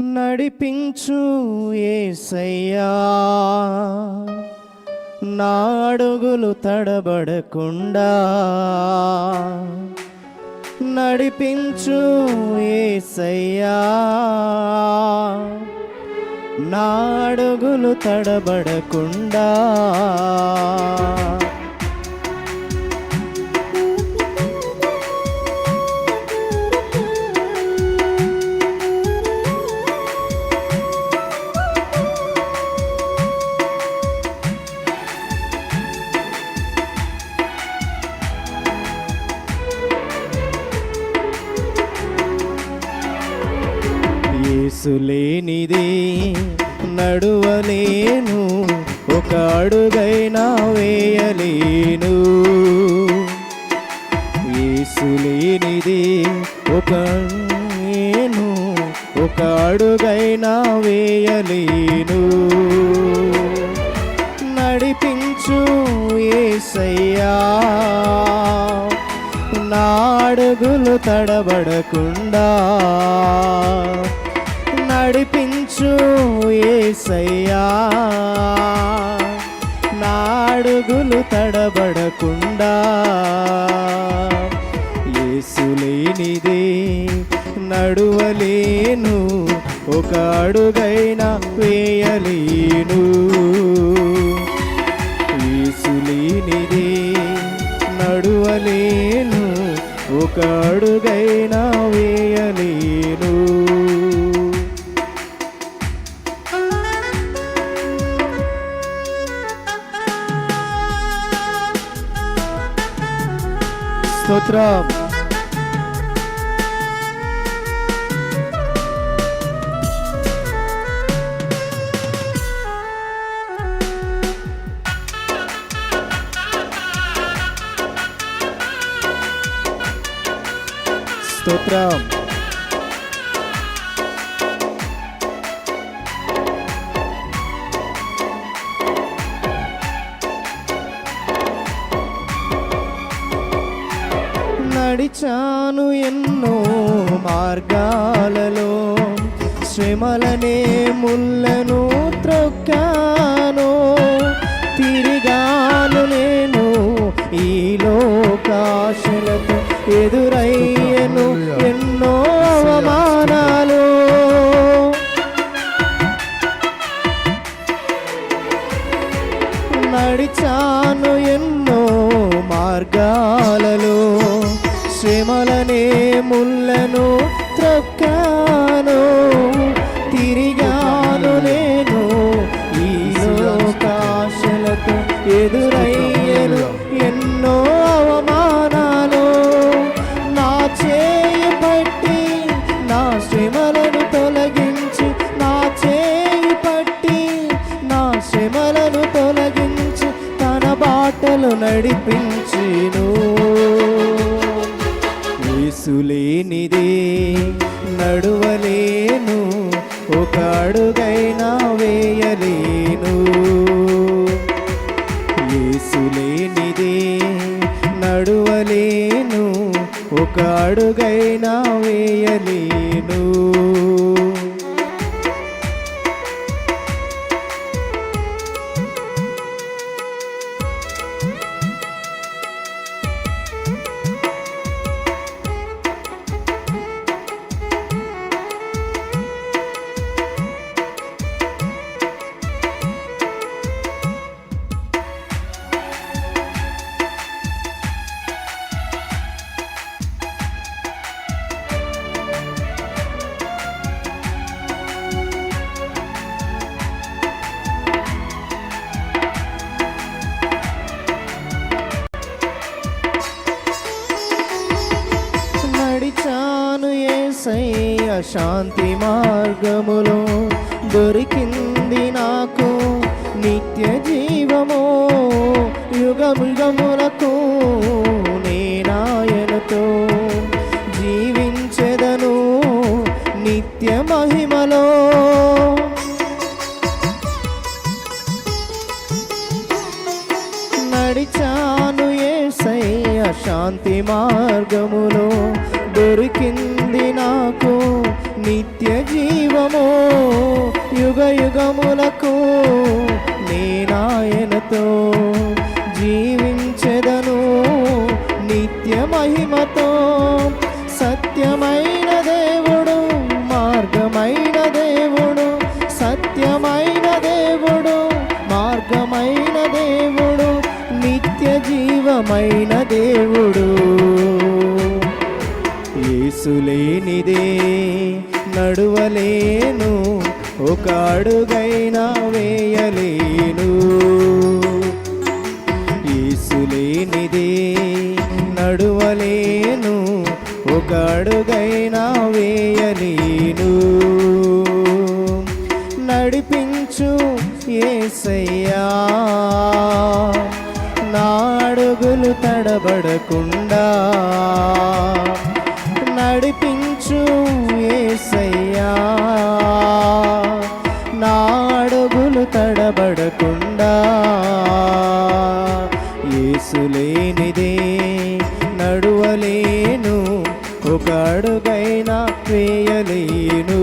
నడిపించు ఏసయ్యా. నా అడుగులు తడబడకుండా నడిపించు ఏసయ్యా. నా అడుగులు తడబడకుండా యేసులేనిది నడువలేను. ఒక అడుగైనా వేయలేను. యేసులేనిది ఒక నేను ఒక అడుగైనా వేయలేను. నడిపించు ఏసయ్యా. నాడుగులు తడబడకుండా నడిపించు ఏసయ్యా. నాడుగులు తడబడకుండా ఏసులేనిదే నడువలేను ఒక అడుగైనా వేయలేను. ఏసులేనిదే నడువలేను ఒక అడుగైనా వేయలేను. స్తోత్రం. స్తోత్రం. నడిచాను ఎన్నో మార్గాలలో. శ్రమలనే ముళ్ళను త్రొక్కాను. తిరిగాను నేను ఈ లోకాశలతో ఎదురయ్యను ఎన్నో అవమానాలు. నడిచాను ఎన్నో మార్గాలలో. శ్రమలనే ముళ్ళను త్రొక్కాను తిరిగాను నేను ఈ లోకాశలతో ఎదురయ్యను ఎన్నో అవమానాలు. నా చేయి పట్టి నా శ్రమలను తొలగించి నా చేయి పట్టి నా శ్రమలను తొలగించి తన బాటలు నడిపించి మనసులేనిదే నడువలేను ఒక అడుగైనా వేయలేను. యేసులేనిదే నడువలేను ఒక అడుగైనా వేయలేను. ఏసయ్య శాంతి మార్గములో దొరికింది నాకు నిత్య జీవము యుగముగములకు నేనాయనతో జీవించెదను నిత్య మహిమలో. నడిచాను ఏసయ్య శాంతి మార్గములో దొరికింది ఉంది నాకు నిత్య జీవము యుగ యుగములకు నేనాయనతో జీవించదను నిత్య మహిమతో. యేసులేనిదే నడువలేను ఒక అడుగైనా వేయలేను. యేసులేనిదే నడువలేను ఒక అడుగైనా వేయలేను. నడిపించు ఏసయ్యా నా అడుగులు తడబడకుండా అడుగులు తడబడకుండా ఏసులేనిదే నడువలేను ఒక అడుగైనా వేయలేను.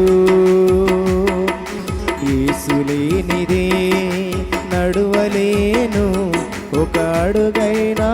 ఏసులేనిదే నడువలేను ఒక అడుగైనా